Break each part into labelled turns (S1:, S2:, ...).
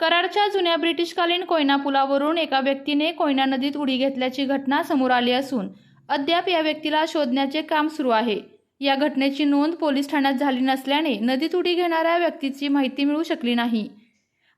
S1: कराडच्या जुन्या ब्रिटिशकालीन कोयना पुलावरून एका व्यक्तीने कोयना नदीत उडी घेतल्याची घटना समोर आली असून अद्याप या व्यक्तीला शोधण्याचे काम सुरू आहे. या घटनेची नोंद पोलीस ठाण्यात झाली नसल्याने नदीत उडी घेणाऱ्या व्यक्तीची माहिती मिळू शकली नाही.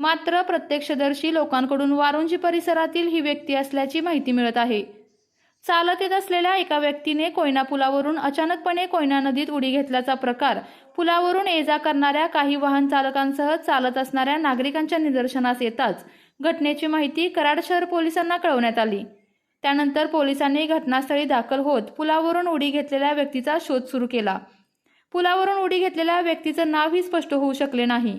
S1: मात्र प्रत्यक्षदर्शी लोकांकडून वारुंजी परिसरातील ही व्यक्ती असल्याची माहिती मिळत आहे. चालत येत असलेल्या एका व्यक्तीने कोयना पुलावरून अचानकपणे कोयना नदीत उडी घेतल्याचा प्रकार पुलावरून ये जा करणाऱ्या काही वाहन चालकांसह चालत असणाऱ्या नागरिकांच्या निदर्शनास येताच घटनेची माहिती कराड शहर पोलिसांना कळवण्यात आली. त्यानंतर पोलिसांनी घटनास्थळी दाखल होत पुलावरून उडी घेतलेल्या व्यक्तीचा शोध सुरू केला. पुलावरून उडी घेतलेल्या व्यक्तीचं नावही स्पष्ट होऊ शकले नाही.